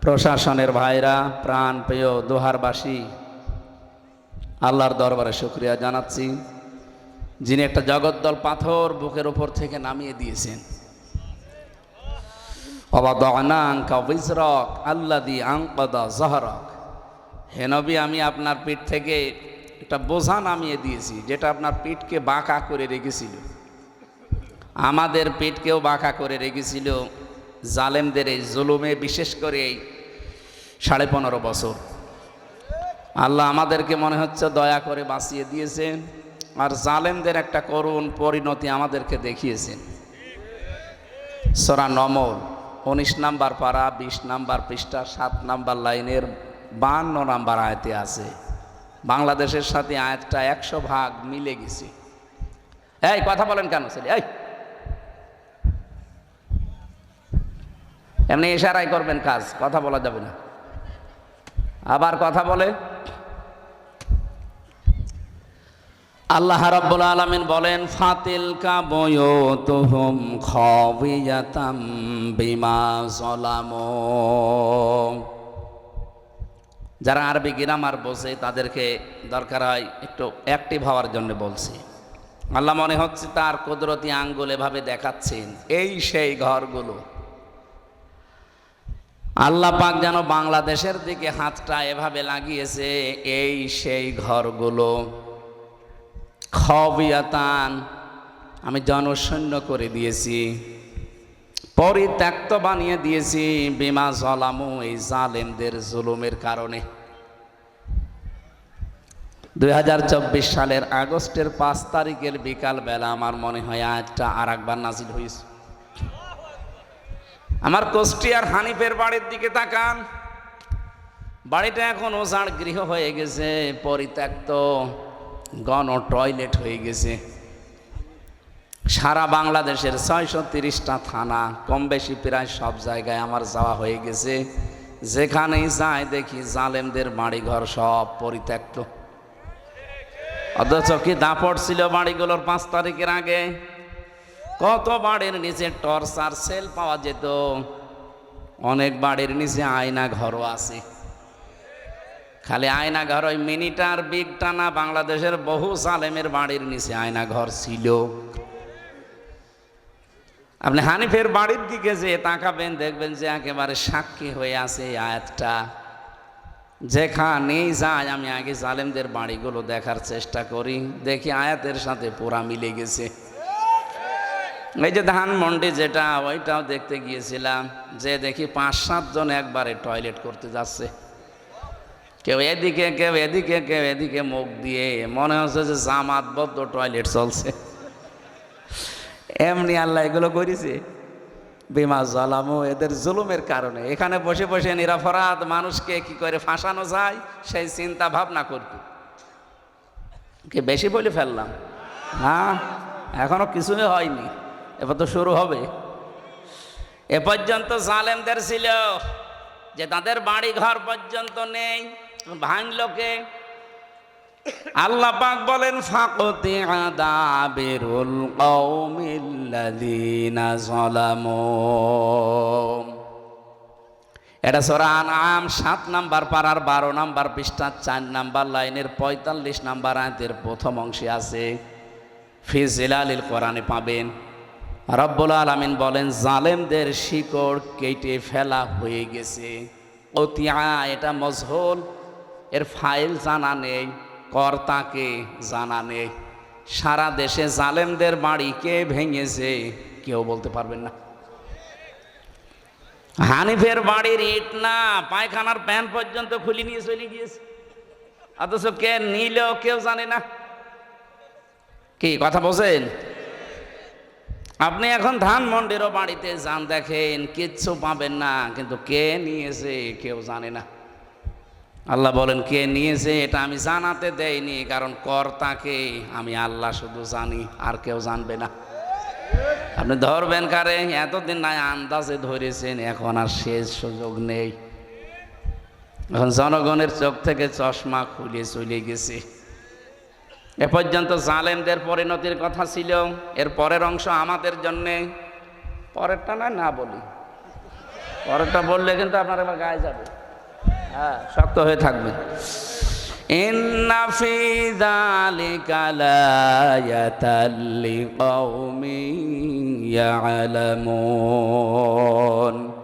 প্রশাসনের ভাইরা, প্রাণ প্রিয় দোহারবাসী, আল্লাহর দরবারে শুক্রিয়া জানাচ্ছি, যিনি একটা জগদ্দল পাথর বুকের উপর থেকে নামিয়ে দিয়েছেন। অবাদনাঙ্ক আল্লাদি আঙ্কদা জহরক। হে নবী, আমি আপনার পিঠ থেকে একটা বোঝা নামিয়ে দিয়েছি, যেটা আপনার পিঠকে বাঁকা করে রেখেছিল। আমাদের পিঠকেও বাঁকা করে রেখেছিল। জালেমদের এই জুলুমে, বিশেষ করে এই সাড়ে পনেরো বছর। আল্লাহ আমাদেরকে মনে হচ্ছে দয়া করে বাঁচিয়ে দিয়েছেন, আর জালেমদের একটা করুণ পরিণতি আমাদেরকে দেখিয়েছেন। সরা নমল, উনিশ নাম্বার পাড়া বিশ নাম্বার পৃষ্ঠা, সাত নাম্বার লাইনের বান্ন নাম্বার আয়তে আছে। বাংলাদেশের সাথে আয়াতটা একশো ভাগ মিলে গেছে। এই, কথা বলেন কেন ছেলে? এই এমনি ইশারাই করবেন কাজ, কথা বলা যাবে না। আবার কথা বলে। আল্লাহ রাব্বুল আলামিন বলেন ফাতিল কা বয়তুহুম খাবিয়াতাম বিমা যালামু। যারা আরবি গ্রামার বোঝে, তাদেরকে দরকার হয় একটু অ্যাক্টিভ হওয়ার জন্য বলছি। আল্লাহ মনে হচ্ছে তার কুদরতি আঙ্গুল এভাবে দেখাচ্ছেন, এই সেই ঘরগুলো। আল্লাহ পাক যেন বাংলাদেশের দিকে হাতটা এভাবে লাগিয়েছে, এই সেই ঘরগুলো। খবিয়াতান, আমি জনশূন্য করে দিয়েছি। পরিত্যক্ত বানিয়ে দিয়েছি বিমা জলামু, এই জালেমদের জুলুমের কারণে। দুই হাজার চব্বিশ সালের আগস্টের পাঁচ তারিখের বিকালবেলা আমার মনে হয় আজটা আর একবার নাজিল হয়েছে। আমার কোষ্টিয়ার হানিফের বাড়ির দিকে তাকান। বাড়িটা এখন ওজাড় গৃহ হয়ে গেছে, পরিত্যক্ত, গণ টয়লেট হয়ে গেছে। সারা বাংলাদেশের ছয়শো তিরিশটা থানা কম বেশি প্রায় সব জায়গায় আমার যাওয়া হয়ে গেছে। যেখানেই যাই দেখি জালেমদের বাড়িঘর সব পরিত্যক্ত। অথচ কি দাপট ছিল বাড়িগুলোর পাঁচ তারিখের আগে? কত বাড়ির নিচে টর্চ আর সেল পাওয়া যেত? অনেক বাড়ির নিচে আয়না ঘরও আছে। খালি আয়না ঘর ওই মিনিটার বিগ টানা বাংলাদেশের বহু সালেমের বাড়ির নিচে আয়না ঘর ছিল। আপনি হানিফের বাড়ির দিকে যে তাকাবেন, দেখবেন যে একেবারে সাক্ষী হয়ে আছে আয়াতটা। যেখানেই যায়, আমি আগে জালেমদের বাড়িগুলো দেখার চেষ্টা করি, দেখি আয়াতের সাথে পুরা মিলে গেছে। এই যে ধানমন্ডি যেটা, ওইটাও দেখতে গিয়েছিলাম, যে দেখি পাঁচ সাতজন একবারে টয়লেট করতে যাচ্ছে। কেউ এদিকে কেউ এদিকে কেউ এদিকে মুখ দিয়ে, মনে হচ্ছে যে জামাতবদ্ধ টয়লেট চলছে। এমনি আল্লাহ এগুলো করেছে। বিমা জলামো, এদের জুলুমের কারণে। এখানে বসে বসে নিরাপরাধ মানুষকে কি করে ফাঁসানো যায়, সেই চিন্তা ভাবনা করবে কি বেশি বলে ফেললাম? হ্যাঁ এখনও কিছুই হয়নি। এবার তো শুরু হবে। এ পর্যন্ত জালেমদের ছিল যে তাদের বাড়ি ঘর পর্যন্ত নেই, ভাঙলোকে। আল্লাহ পাক বলেন, ফাকতি আদাবিরুল কওমিল্লাযিনা যালামু। এটা সূরা আনআম, সাত নাম্বার পারার বারো নাম্বার পৃষ্ঠা চার নাম্বার লাইনের পঁয়তাল্লিশ নাম্বার আয়াতের প্রথম অংশে আছে, ফি জিলালিল কোরআনে পাবেন। রব্বুল আলামিন বলেন, জালেমদের শিকড় কেটে ফেলা হয়ে গেছে। অতিয়া, এটা মজহল। এর ফাইল জানা নেই, কর্তাকে জানা নেই। সারা দেশে জালেমদের বাড়ি কে ভেঙেছে, কেউ বলতে পারবেন না। হানিফের বাড়ির ইট না, পায়খানার প্যান পর্যন্ত খুলে নিয়ে চলে গিয়েছে। অথচ কে নিল কেউ জানে না। কি, কথা বলছেন? আপনি এখন ধানমন্ডিরও বাড়িতে যান, দেখেন কিচ্ছু পাবেন না, কিন্তু কে নিয়েছে কেউ জানে না। আল্লাহ বলেন, কে নিয়েছে এটা আমি জানাতে দেয়নি কারণ কর্তাকে আমি আল্লাহ শুধু জানি, আর কেউ জানবে না। আপনি ধরবেন কারে, এতদিন নাই আন্দাজে ধরেছেন, এখন আর শেষ সুযোগ নেই। এখন জনগণের চোখ থেকে চশমা খুলে চলে গেছে। এ পর্যন্ত জালেমদের পরিণতির কথা ছিল। এর পরের অংশ আমাদের জন্যে। পরেরটা নয় না বলি। পরেরটা বললে কিন্তু আপনার এবার গায়ে যাবে। হ্যাঁ শক্ত হয়ে থাকবে। ইন্না ফি যালিকা ইয়ালামুন।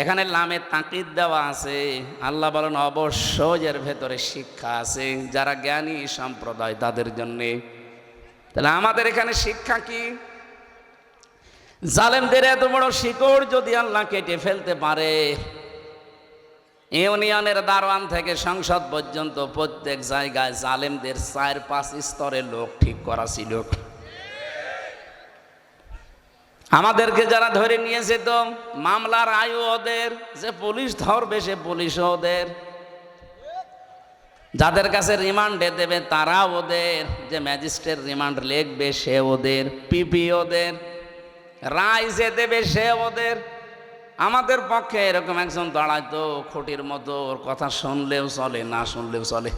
এখানে লামে তাকিদ দেওয়া আছে। আল্লাহ বলেন, অবশ্যই এর ভেতরে শিক্ষা আছে। যারা জ্ঞানী সম্প্রদায়, তাদের জন্যে। তাহলে আমাদের এখানে শিক্ষা কি? জালেমদের এত বড় শিকড় যদি আল্লাহ কেটে ফেলতে পারে, ইউনিয়নের দারোয়ান থেকে সংসদ পর্যন্ত প্রত্যেক জায়গায় জালেমদের চার পাঁচ স্তরের লোক ঠিক করা ছিল। আমাদেরকে যারা ধরে নিয়েছে তো মামলার আয়ু ওদের, যে পুলিশ ধরবে সে পুলিশ ওদের। যাদের কাছে রিমান্ডে দেবে তারা ওদের, যে ম্যাজিস্ট্রেট রিমান্ড লিখবে সে ওদের, পিপি ওদের, রায় যে দেবে সে ওদের। আমাদের পক্ষে এরকম একজন দাঁড়াইতো খুঁটির মতো ওর কথা শুনলেও চলে, না শুনলেও চলে।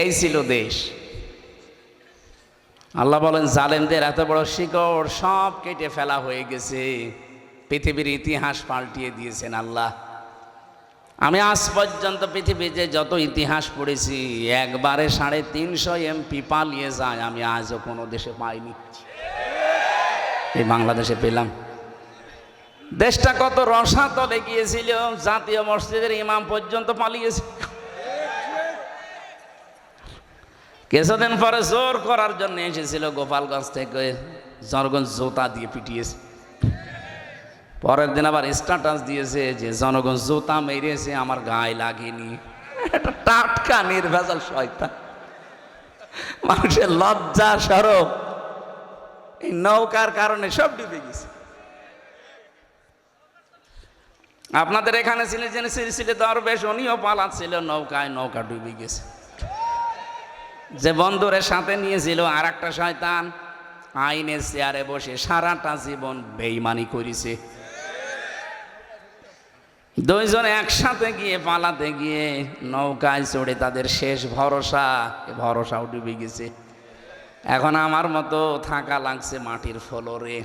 এই ছিল দেশ। আল্লাহ বলেন, জালেমদের এত বড় শিকড়, সব কেটে ফেলা হয়ে গেছে। পৃথিবীর ইতিহাস পাল্টিয়ে দিয়েছেন আল্লাহ। আমি আজ পর্যন্ত পৃথিবীতে যত ইতিহাস পড়েছি, একবারে সাড়ে তিনশো এমপি পালিয়ে যায়, আমি আজও কোনো দেশে পাইনি। এই বাংলাদেশে পেলাম। দেশটা কত রসাতলে গিয়েছিল, জাতীয় মসজিদের ইমাম পর্যন্ত পালিয়েছে। কিছুদিন পরে জোর করার জন্য এসেছিল গোপালগঞ্জ থেকে জনগণ জোতা দিয়ে পিটিয়েছে। পরের দিন আবার স্ট্যাটাস দিয়েছে যে জনগণ জোতা মেরেছে, আমার গায়ে লাগেনি। টাটকা, নির্ভেজাল শয়তা মানুষের লজ্জা, সরব। এই নৌকার কারণে সব ডুবে গেছে। আপনাদের এখানে ছিলেন জেনে সিলসিলে দরবেশ, উনিও পালাচ্ছিল, নৌকায় নৌকা ডুবে গেছে। যে বন্ধুরের সাথে নিয়েছিল আর একটা শয়তান, আইনের চেয়ারে বসে সারাটা জীবন বেইমানি করেছে। দুইজন একসাথে গিয়ে পালাতে গিয়ে নৌকায় চড়ে তাদের শেষ ভরসা ভরসাও ডুবে গেছে। এখন আমার মতো থাকা লাগছে মাটির ফলরে।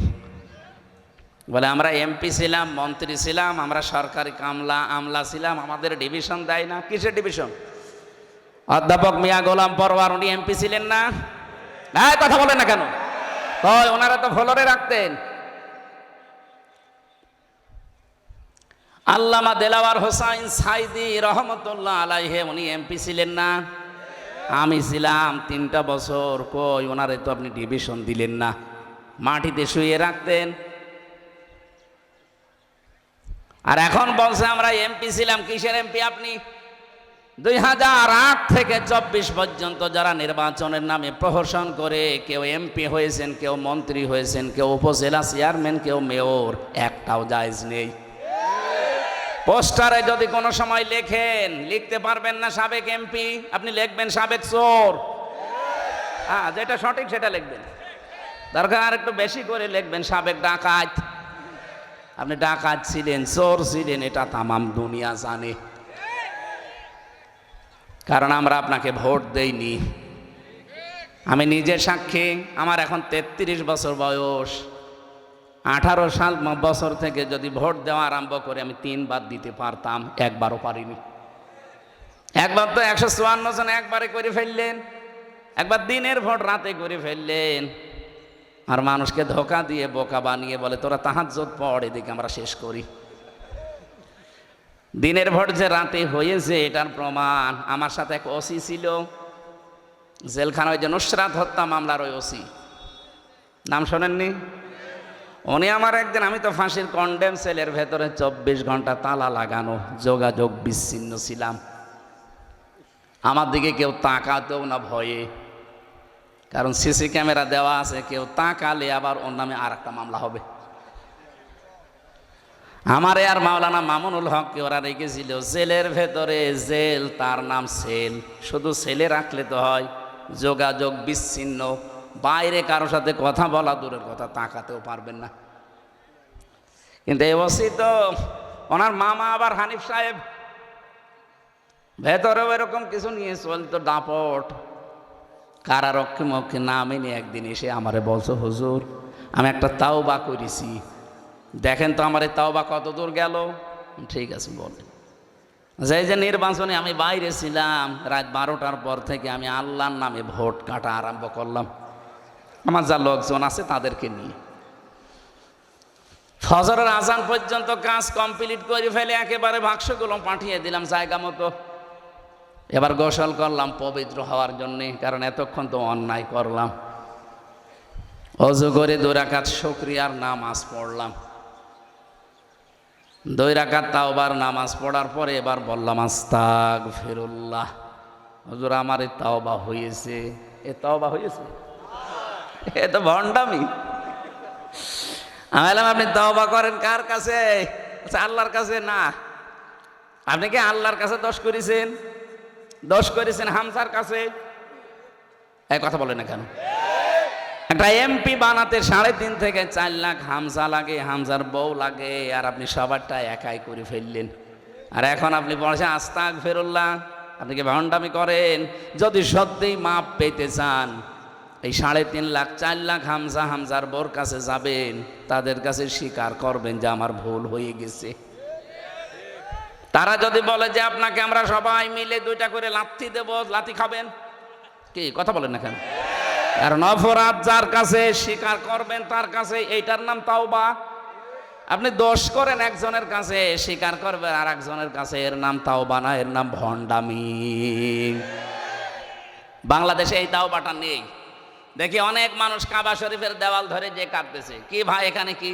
বলে, আমরা এমপি ছিলাম, মন্ত্রী ছিলাম, আমরা সরকারি কামলা আমলা ছিলাম, আমাদের ডিভিশন দেয় না, কিসের ডিভিশন? অধ্যাপক মিয়া গোলাম পরওয়ার উনি এমপি ছিলেন না? হ্যাঁ কথা বলেন না কেন? কয়, ওনারা তো ফলরে রাখতেন। আল্লামা দেলাওয়ার হোসাইন সাইদি রহমতুল্লাহ আলাইহে, উনি এমপি ছিলেন না? আমি ছিলাম তিনটা বছর। কই, ওনারে তো আপনি ডিভিশন দিলেন না। মাটিতে শুয়ে রাখতেন। আর এখন বলছে, আমরা এমপি ছিলাম, কিসের এমপি আপনি? দুই হাজার আট থেকে চব্বিশ পর্যন্ত যারা নির্বাচনের নামে প্রহসন করে, কেউ এমপি হয়েছেন, কেউ মন্ত্রী হয়েছেন, কেউ উপজেলা চেয়ারম্যান, কেউ মেয়র, একটাও জায়জ নেই। পোস্টারে যদি কোনো সময় লেখেন, লিখতে পারবেন না সাবেক এমপি, আপনি লিখবেন সাবেক চোর। হ্যাঁ যেটা সঠিক সেটা লিখবেন। দরকার একটু বেশি করে লিখবেন, সাবেক ডাকাত। আপনি ডাকাত ছিলেন, চোর ছিলেন, এটা তামাম দুনিয়া জানে। কারণ আমরা আপনাকে ভোট দেইনি। আমি নিজের সাক্ষী, আমার এখন তেত্রিশ বছর বয়স। আঠারো সাল বছর থেকে যদি ভোট দেওয়া আরম্ভ করে, আমি তিনবার দিতে পারতাম, একবারও পারিনি। একবার তো একশো চুয়ান্ন জন একবারে করে ফেললেন। একবার দিনের ভোট রাতে করে ফেললেন। আর মানুষকে ধোকা দিয়ে, বোকা বানিয়ে বলে, তোরা তাহাজ্জত পড়, এদিকে আমরা শেষ করি। দিনের ভোট যে রাতে হয়েছে, এটার প্রমাণ আমার সাথে এক ওসি ছিল। জেলখানা ওই যে নুসরাত হত্যা মামলার ওই ওসি। নাম শোনেননি? উনি আমার একদিন, আমি তো ফাঁসির কন্ডেম সেলের ভেতরে চব্বিশ ঘণ্টা তালা লাগানো, যোগাযোগ বিচ্ছিন্ন ছিলাম। আমার দিকে কেউ তাকাতেও না ভয়ে। কারণ সিসি ক্যামেরা দেওয়া আছে, কেউ তাকালে আবার ওর নামে আর একটা মামলা হবে। আমার আর মাওলানা মামুনুল হককে ওরা রেখেছিল, জেলের ভেতরে জেল, তার নাম সেল। শুধু সেলে রাখলে তো হয়, যোগাযোগ বিচ্ছিন্ন। বাইরে কারোর সাথে কথা বলা দূরের কথা, তাকাতেও পারবেন না। কিন্তু ওসি তো, ওনার মামা আবার হানিফ সাহেব। ভেতরেও এরকম কিছু নিয়ে চলতো দাপট। কারারক্ষে মক্ষে না মেনে একদিন এসে আমারে বলছো, হুজুর, আমি একটা তাও বা করেছি। দেখেন তো আমার তাওবা কত দূর গেল? ঠিক আছে বলেন যে যে নির্বাচনে আমি বাইরে ছিলাম, রাত বারোটার পর থেকে আমি আল্লাহর নামে ভোট কাটা আরম্ভ করলাম। আমার যা লোকজন আছে তাদেরকে নিয়ে। ফজরের আজান পর্যন্ত কাজ কমপ্লিট করে ফেলে একেবারে বাক্সগুলো পাঠিয়ে দিলাম জায়গা মতো। এবার গোসল করলাম পবিত্র হওয়ার জন্যে, কারণ এতক্ষণ তো অন্যায় করলাম। অজু করে দুরাকাত শুক্রিয়ার নামাজ পড়লাম। দুই রাকাত তাওবার নামাজ পড়ার পরে এবার বললাম আস্তাক ফিরুল্লাহ হজুর আমার এই তাওবা হয়েছে। এ তাওবা হয়েছে? এ তো ভণ্ডামি। আমি আপনি তাওবা করেন কার কাছে? আচ্ছা, আল্লাহর কাছে না। আপনি কি আল্লাহর কাছে দোষ করেছেন? দোষ করেছেন হামসার কাছে? এই কথা বলে না কেন? একটা এমপি বানাতে সাড়ে তিন থেকে চার লাখ হামজা লাগে, হামজার বউ লাগে, আর আপনি সবারটা একাই করে ফেললেন। আর এখন আপনি বলছেন আস্তাক ফেরুল্লাহ আপনি কি ভণ্ডামি করেন? যদি সত্যিই মাপ পেতে চান, এই সাড়ে তিন লাখ, চার লাখ হামজা হামজার বোর কাছে যাবেন, তাদের কাছে স্বীকার করবেন যে আমার ভুল হয়ে গেছে। তারা যদি বলে যে আপনাকে আমরা সবাই মিলে দুইটা করে লাথি দেব, লাথি খাবেন? কি, কথা বলেন না কেন? কারণ অপরাধ যার কাছে স্বীকার করবেন তার কাছে এইটার নাম তাওবা। আপনি দোষ করেন একজনের কাছে, স্বীকার করবেন আর একজনের কাছে, এর নাম তাওবা না, এর নাম ভণ্ডামি। বাংলাদেশে এই তাওবাটা নেই। দেখি অনেক মানুষ কাবা শরীফের দেওয়াল ধরে যে কাঁদতেছে। কি ভাই এখানে কি?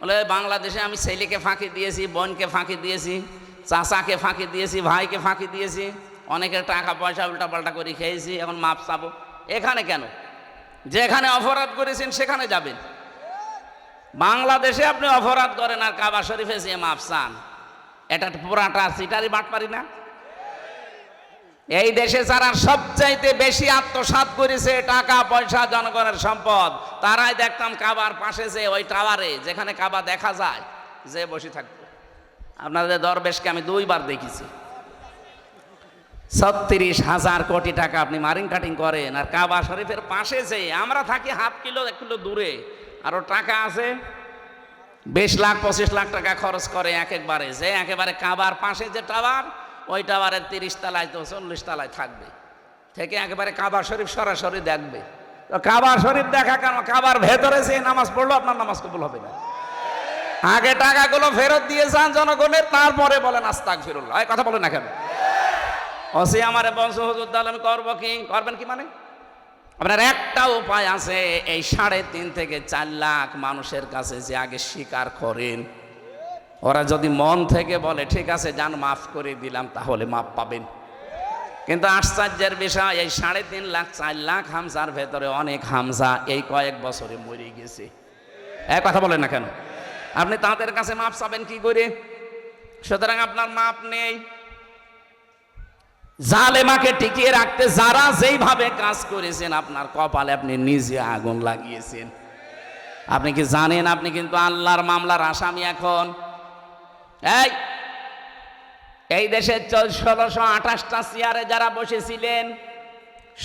বলে বাংলাদেশে আমি ছেলেকে ফাঁকি দিয়েছি, বোনকে ফাঁকি দিয়েছি, চাচাকে ফাঁকি দিয়েছি, ভাইকে ফাঁকি দিয়েছি, অনেকের টাকা পয়সা উল্টাপাল্টা করে খেয়েছি, এখন মাপ চাবো। এখানে কেন? যেখানে অপরাধ করেছেন, সেখানে যাবেন। বাংলাদেশে আপনি অপরাধ করেন আর কাবা শরীফে যে মাপ চান, এটা পুরাটা সিটারি বাট পারি না? এই দেশে যারা সবচাইতে বেশি আত্মসাৎ করেছে টাকা, পয়সা, জনগণের সম্পদ, তারাই দেখতাম কাবার পাশে যে ওই টাওয়ারে, যেখানে কাবা দেখা যায়, যে বসে থাকতো আপনাদের দরবেশকে আমি দুইবার দেখেছি। ছত্রিশ হাজার কোটি টাকা আপনি মারিং কাটিং করেন, আর কাবা শরীফের পাশে যে, আমরা থাকি হাফ কিলো, এক কিলো দূরে। আরও টাকা আছে? বিশ লাখ, পঁচিশ লাখ টাকা খরচ করে এক একবারে। যে একেবারে কাবার পাশে যে টাওয়ার, ওই টাওয়ারের তিরিশ তলায় তো চল্লিশ তলায় থাকবে। থেকে একেবারে কাবা শরীফ সরাসরি দেখবে। তো কাবা শরীফ দেখা কেন? কাবার ভেতরে যে নামাজ পড়ল, আপনার নামাজ কবুল হবে না। আগে টাকাগুলো ফেরত দিয়ে যান জনগণের, তারপরে বলেন আস্তাক ফিরুল্লাহ কথা বলেন না কেন? অসি আমার বংশ হুজুর তাহলে আমি করব কি? করবেন কি মানে? আপনার একটা উপায় আছে, এই সাড়ে তিন থেকে চার লাখ মানুষের কাছে যে আগে স্বীকার করেন, ওরা যদি মন থেকে বলে, ঠিক আছে, যান, মাফ করে দিলাম, তাহলে মাপ পাবেন। কিন্তু আশ্চর্যের বিষয়, এই সাড়ে তিন লাখ, চার লাখ হামসার ভেতরে অনেক হামসা এই কয়েক বছরে মরে গেছে। এক কথা বলেন না কেন? আপনি তাদের কাছে মাপ চাবেন কি করে? সুতরাং আপনার মাপ নেই। জালেমাকে টিকিয়ে রাখতে যারা যেইভাবে কাজ করেছেন, আপনার কপালে আপনি নিজে আগুন লাগিয়েছেন। আপনি কি জানেন, আপনি কিন্তু আল্লাহর মামলার আসামি এখন? এই এই দেশের ষোলোশো আঠাশটা চেয়ারে যারা বসেছিলেন,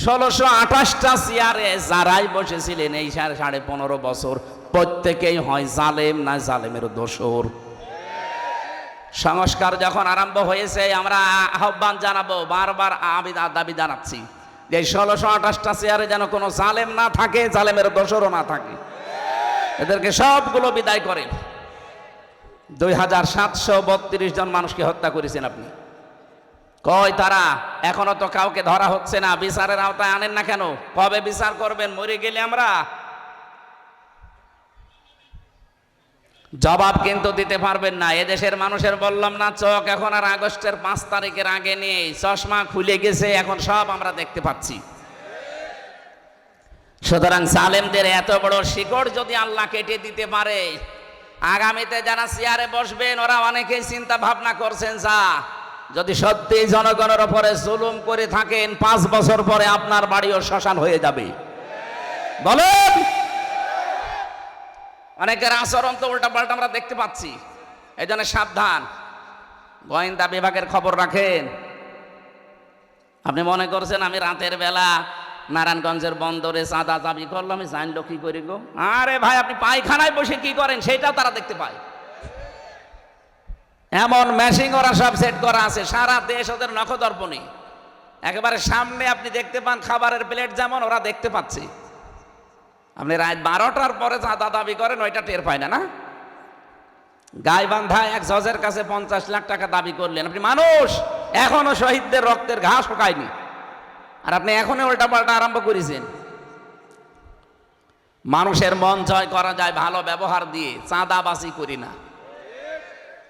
ষোলোশো আঠাশটা চেয়ারে যারাই বসেছিলেন, এই সাড়ে সাড়ে পনেরো বছর, প্রত্যেকেই হয় জালেম না জালেমের দোসর সংস্কার যখন আরম্ভ হয়েছে, আমরা আহ্বান জানাব, বারবার আমি দাবি জানাচ্ছি যে ষোলোশো আঠাশটা চেয়ারে যেন কোনো জালেম না থাকে, জালেমের দোসরও না থাকে। এদেরকে সবগুলো বিদায় করে দুই হাজার সাতশো বত্রিশ জন মানুষকে হত্যা করেছেন আপনি। কয় তারা? এখনও তো কাউকে ধরা হচ্ছে না। বিচারের আওতায় আনেন না কেন? কবে বিচার করবেন? মরে গেলে আমরা জবাব কিন্তু দিতে পারবেন না। এদেশের মানুষের বললাম না, চোখ এখন আর আগস্টের পাঁচ তারিখের আগে নেই। চশমা খুলে গেছে, এখন সব আমরা দেখতে পাচ্ছি। সুতরাং সালেমদের এত বড় শিকড় যদি আল্লাহ কেটে দিতে পারে, আগামীতে যারা চেয়ারে বসবেন, ওরা অনেকেই চিন্তা ভাবনা করছেন, যা, যদি সত্যি জনগণের ওপরে জুলুম করে থাকেন, পাঁচ বছর পরে আপনার বাড়িও শ্মশান হয়ে যাবে। বলেন অনেকের আচরণ তো উল্টা পাল্টা আমরা দেখতে পাচ্ছি। এই জন্য সাবধান। গোয়েন্দা বিভাগের খবর রাখেন। আপনি মনে করছেন আমি রাতের বেলা নারায়ণগঞ্জের বন্দরে চাঁদা চাবি করল আমি জানলো কি করি গো? আরে ভাই, আপনি পায়খানায় বসে কি করেন? সেটাও তারা দেখতে পায়। এমন ম্যাশিং ওরা সব সেট করা আছে, সারা দেশ ওদের নখদর্পণে। একেবারে সামনে আপনি দেখতে পান, খাবারের প্লেট যেমন ওরা দেখতে পাচ্ছে। আপনি রাত বারোটার পরে চাঁদা দাবি করেন, ওইটা টের পায় না না? গাইবান্ধা এক জজের কাছে পঞ্চাশ লাখ টাকা দাবি করলেন। আপনি মানুষ, এখনও শহীদদের রক্তের ঘাস শুকায়নি। আর আপনি এখনই উল্টা পাল্টা আরম্ভ করেছেন। মানুষের মন জয় করা যায় ভালো ব্যবহার দিয়ে চাঁদাবাসি করি না।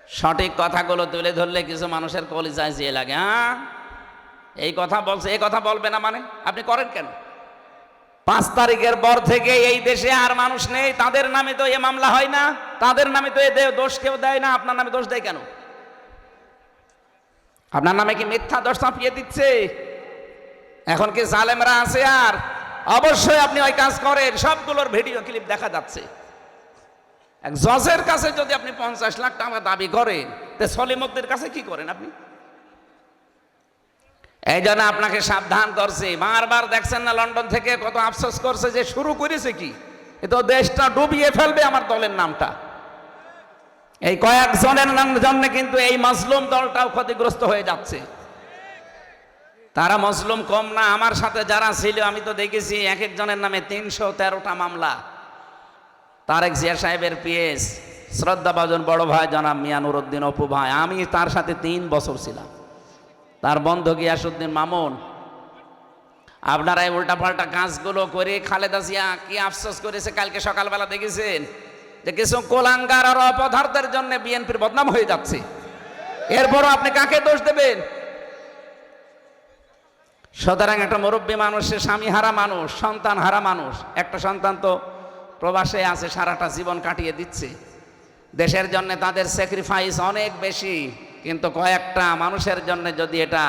সঠিক কথাগুলো তুলে ধরলে কিছু মানুষের কলিজায় যেয়ে লাগে হ্যাঁ? এই কথা বলছে, এই কথা বলবে না মানে? আপনি করেন কেন? পাঁচ তারিখের পর থেকে এই দেশে আর মানুষ নেই। তাদের নামে তো এ মামলা হয় না। তাদের নামে তো এ দোষ কেউ দেয় না। আপনার নামে দোষ দেয় কেন? আপনার নামে কি মিথ্যা দোষ চাপিয়ে দিচ্ছে? এখন কি জালেমরা আছে আর? অবশ্যই আপনি ওই কাজ করেন। সবগুলোর ভিডিও ক্লিপ দেখা যাচ্ছে। এক জজের কাছে যদি আপনি পঞ্চাশ লাখ টাকা দাবি করেন, তে সলিমুদ্দের কাছে কি করেন আপনি? এই জন্য আপনাকে সাবধান করছে। বারবার দেখছেন না লন্ডন থেকে কত আফসোস করছে যে শুরু করেছে কি? এ তো দেশটা ডুবিয়ে ফেলবে আমার দলের নামটা। এই কয়েকজনের জন্য কিন্তু এই মজলুম দলটাও ক্ষতিগ্রস্ত হয়ে যাচ্ছে। তারা মজলুম কম না, আমার সাথে যারা ছিল, আমি তো দেখেছি এক একজনের নামে তিনশো তেরোটা মামলা। তারেক জিয়া সাহেবের পিএস, শ্রদ্ধাভাজন বড় ভাই জনাব মিয়া নুরুদ্দিন অপু ভাই, আমি তার সাথে তিন বছর ছিলাম। তার বন্ধ গিয়াসুদ্দিন মামুন। আপনারা এই উল্টাপাল্টা কাজগুলো করে খালেদা জিয়া কি আফসোস করেছে কালকে সকালবেলা দেখেছেন? যে কিছু কোলাঙ্গার আর অপদার্থের জন্য বিএনপির বদনাম হয়ে যাচ্ছে। এরপরও আপনি কাকে দোষ দেবেন? সুতরাং একটা মুরব্বী মানুষ, সে স্বামী হারা মানুষ, সন্তান হারা মানুষ। একটা সন্তান তো প্রবাসে আছে, সারাটা জীবন কাটিয়ে দিচ্ছে। দেশের জন্য তাদের স্যাক্রিফাইস অনেক বেশি। কিন্তু কয়েকটা মানুষের জন্য যদি এটা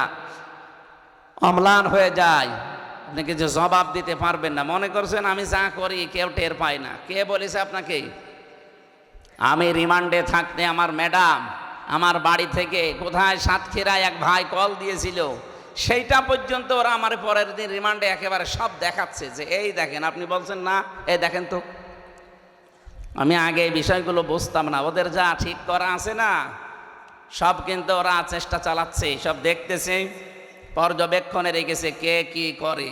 অম্লান হয়ে যায়, আপনি কিছু জবাব দিতে পারবেন না। মনে করছেন আমি যা করি, কেউ টের পায় না। কে বলেছে আপনাকে? আমি রিমান্ডে থাকতে আমার ম্যাডাম আমার বাড়ি থেকে কোথায় সাতক্ষীরায় এক ভাই কল দিয়েছিল, সেইটা পর্যন্ত ওরা আমার পরের দিন রিমান্ডে একেবারে সব দেখাচ্ছে যে, এই দেখেন, আপনি বলছেন না, এই দেখেন তো। আমি আগে এই বিষয়গুলো বুঝতাম না। ওদের যা ঠিক করা আছে না সব কিন্তু ওরা চেষ্টা চালাচ্ছে, সব দেখতেছে, পর্যবেক্ষণে রেখেছে কে কি করে।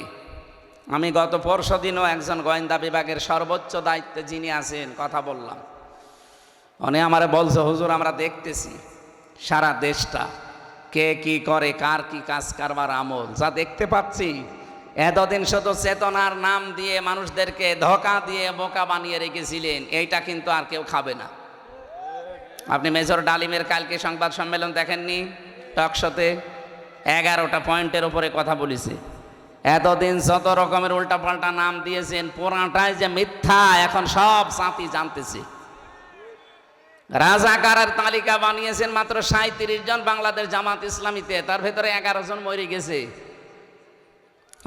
আমি গত পরশু দিনও একজন গোয়েন্দা বিভাগের সর্বোচ্চ দায়িত্বে যিনি আছেন, কথা বললাম। উনি আমারে বলছে, হুজুর, আমরা দেখতেছি সারা দেশটা কে কি করে, কার কি কাজ কারবার আমল। যা দেখতে পাচ্ছি, এতদিন শুধু চেতনার নাম দিয়ে মানুষদেরকে ধোকা দিয়ে বোকা বানিয়ে রেখেছিলেন, এইটা কিন্তু আর কেউ খাবে না। আপনি মেজর ডালিমের কালকে সংবাদ সম্মেলন দেখেননি? টকশোতে এগারোটা পয়েন্টের উপরে কথা বলেছে। এতদিন যত রকমের উল্টাপাল্টা নাম দিয়েছেন, পুরাটাই যে মিথ্যা, এখন সব সাথী জানতেছে। রাজাকারের তালিকা বানিয়েছেন মাত্র সাঁত্রিশ জন বাংলাদেশ জামাত ইসলামীতে, তার ভেতরে এগারো জন মরে গেছে।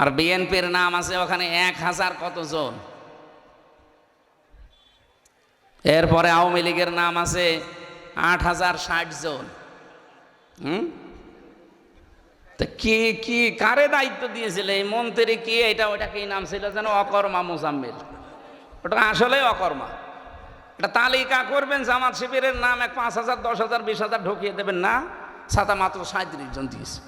আর বিএনপির নাম আছে ওখানে এক হাজার কত জন এরপরে আওয়ামী লীগের নাম আছে আট হাজার ষাট জন। হুম? তা কি কি, কারে দায়িত্ব দিয়েছিল? এই মন্ত্রী কি? এটা ওটা কি নাম ছিল যেন? অকর্মা মোজাম্মেল। ওটা আসলে অকর্মা। এটা তালিকা করবেন, জামাত শিবিরের নাম এক পাঁচ হাজার, দশ হাজার, বিশ হাজার ঢুকিয়ে দেবেন না। ছাতা মাত্র সাঁত্রিশ জন দিয়েছে।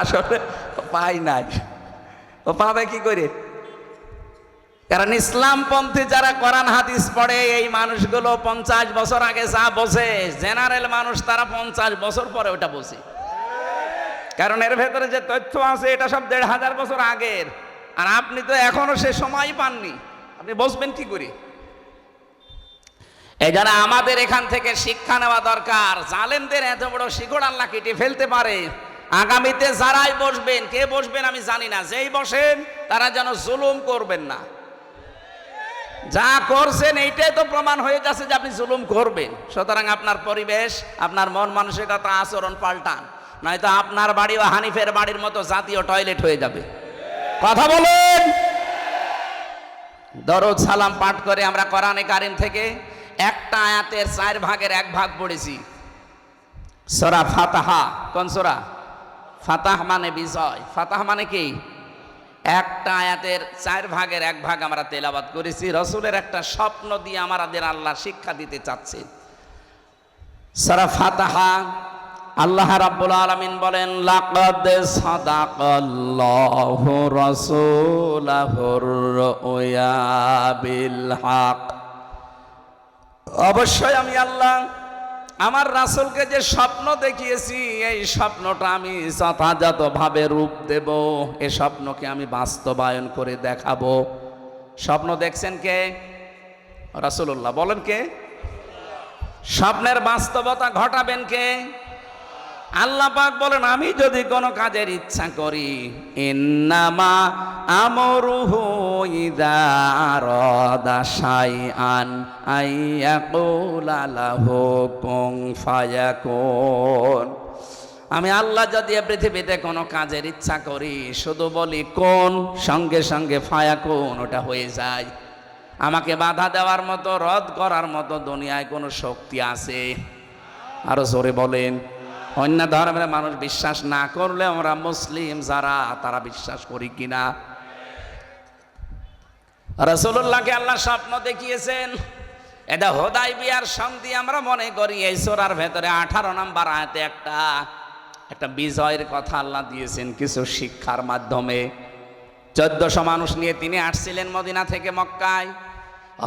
আসলে পাই নাই। ও পাবে কি করে? কারণ ইসলামপন্থী যারা কোরআন, হাদিস পড়ে, এই মানুষগুলো পঞ্চাশ বছর আগে যা বসে জেনারেল মানুষ তারা পঞ্চাশ বছর পরে ওটা বসে কারণ এর ভেতরে যে তথ্য আছে, এটা সব দেড় হাজার বছর আগের। আর আপনি তো এখনও সে সময় পাননি। আপনি বসবেন কি করে? এই জন্য আমাদের এখান থেকে শিক্ষা নেওয়া দরকার। জালেমদের এত বড় শিকড় আল্লাহ কেটে ফেলতে পারে। আগামীতে যারাই বসবেন, কে বসবেন আমি জানি না। যেই বসেন, তারা যেন জুলুম করবেন না। যা করছেন, এইটাই তো প্রমাণ হয়ে যাচ্ছে যে আপনি জুলুম করবেন। সুতরাং আপনার পরিবেশ, আপনার মন মানসিকতা আচরণ পাল্টান। নয়তো আপনার বাড়ি ও হানিফের বাড়ির মতো জাতীয় টয়লেট হয়ে যাবে। কথা বলেন! দরদ সালাম পাঠ করে আমরা কোরআনে কারিম থেকে একটা আয়াতের চার ভাগের এক ভাগ পড়েছি। সরা ফাতাহা, কোন সোরা? ফাতাহ মানে বিজয়। ফাতাহ মানে কি? একটা আয়াতের চার ভাগের এক ভাগ আমরা তেলাবাদ করেছি। রসুলের একটা স্বপ্ন দিয়ে আমাদের আল্লাহ শিক্ষা দিতে চাচ্ছে। সারা ফাতাহা, আল্লাহ রাব্বুল আলামিন বলেন অবশ্যই আমি আল্লাহ আমার রাসুলকে যে স্বপ্ন দেখিয়েছি, এই স্বপ্নটা আমি যথাযথভাবে রূপ দেব। এ স্বপ্নকে আমি বাস্তবায়ন করে দেখাবো। স্বপ্ন দেখছেন কে? রাসুল্লাহ বলেন কে? স্বপ্নের বাস্তবতা ঘটাবেন কে? আল্লাহ পাক বলেন, আমি যদি কোনো কাজের ইচ্ছা করি, ইন্নামা আমরুহু ইদা আরাদা শাইআন আইয়াকুলা লাহু কুন ফায়াকুন। আমি আল্লাহ যদি পৃথিবীতে কোনো কাজের ইচ্ছা করি, শুধু বলি কোন? সঙ্গে সঙ্গে ফায়াকুন, ওটা হয়ে যায়। আমাকে বাধা দেওয়ার মতো, রদ করার মতো দুনিয়ায় কোনো শক্তি আছে? আরও জোরে বলেন। অন্য ধর্মের মানুষ বিশ্বাস না করলে আমরা মুসলিম যারা, তারা বিশ্বাস করি কিনা? রসুল্লাহকে আল্লাহ স্বপ্ন দেখিয়েছেন। এটা হোদাই বিয়ার সন্ধি আমরা মনে করি, এই সোরার ভেতরে আঠারো নাম্বার আয়াতে একটা একটা বিজয়ের কথা আল্লাহ দিয়েছেন কিছু শিক্ষার মাধ্যমে। চোদ্দশো মানুষ নিয়ে তিনি আসছিলেন মদিনা থেকে মক্কায়।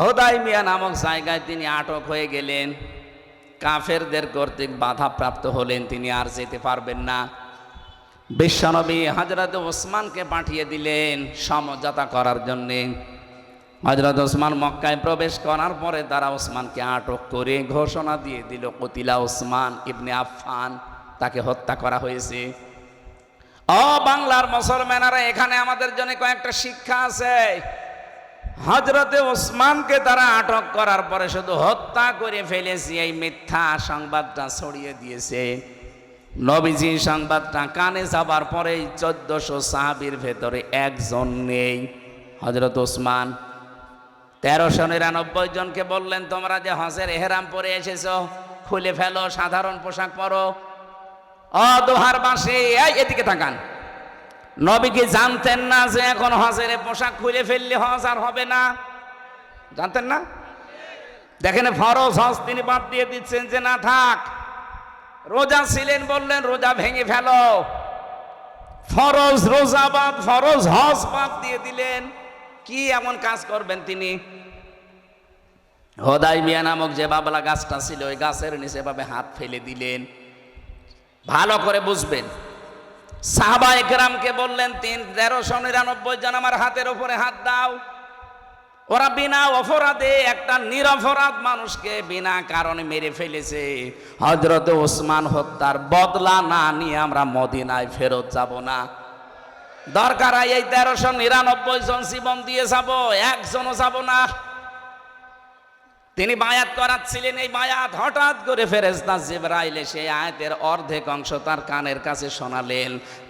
হোদাই মিয়া নামক জায়গায় তিনি আটক হয়ে গেলেন। কাফেরদের কর্তৃক বাধাপ্রাপ্ত হলেন, তিনি আর যেতে পারবেন না। বিশ্বনবী হজরত ওসমানকে পাঠিয়ে দিলেন সমঝোতা করার জন্যে। হজরত ওসমান মক্কায় প্রবেশ করার পরে তারা ওসমানকে আটক করে ঘোষণা দিয়ে দিল, কতিলা ওসমান ইবনে আফফান, তাকে হত্যা করা হয়েছে। ও বাংলার মুসলমানেরা, এখানে আমাদের জন্য কয়েকটা শিক্ষা আছে। হজরতে ওসমানকে তারা আটক করার পরে শুধু হত্যা করে ফেলেছি, এই মিথ্যা সংবাদটা ছড়িয়ে দিয়েছে। নবীজি সংবাদটা কানে যাবার পরেই চোদ্দশো সাহাবির ভেতরে একজন নেই হজরত ওসমান। তেরোশো নিরানব্বই জনকে বললেন, তোমরা যে হজের এহেরাম পরে এসেছ, খুলে ফেলো, সাধারণ পোশাক পরো। ও দোহার বাসে এদিকে তাকান। নবী কি জানতেন না যে এখন হজের পোশাক খুলে ফেললে হজ আর হবে না। জানতেন না? দেখেন ফরজ হজ তিনি বাদ দিয়ে দিচ্ছেন যে না থাক। রোজা ছিলেন বললেন, রোজা ভেঙে ফেলো। ফরজ রোজা বাদ, ফরজ হজ বাদ দিয়ে দিলেন। কি এমন কাজ করবেন তিনি? হদাই মিয়া নামক যে বাবলা গাছটা ছিল, ওই গাছের নিচে ভাবে হাত ফেলে দিলেন। ভালো করে বুঝবেন। সাহাবা একরামকে বললেন, তিন, তেরোশো নিরানব্বই জন আমার হাতের ওপরে হাত দাও। ওরা বিনা অপরাধে একটা নিরপরাধ মানুষকে বিনা কারণে মেরে ফেলেছে। হজরত ওসমান হত্যার বদলা না নিয়ে আমরা মদিনায় ফেরত যাব না। দরকার এই তেরোশো নিরানব্বই জন জীবন দিয়ে যাব, একজনও যাব না। তিনি বায়াত করাচ্ছিলেন, এই বায়াত হঠাৎ করে ফেরেস্তা জিব্রাইল সেই আয়াতের অর্ধেক অংশ তার কানের কাছে শোনালেন।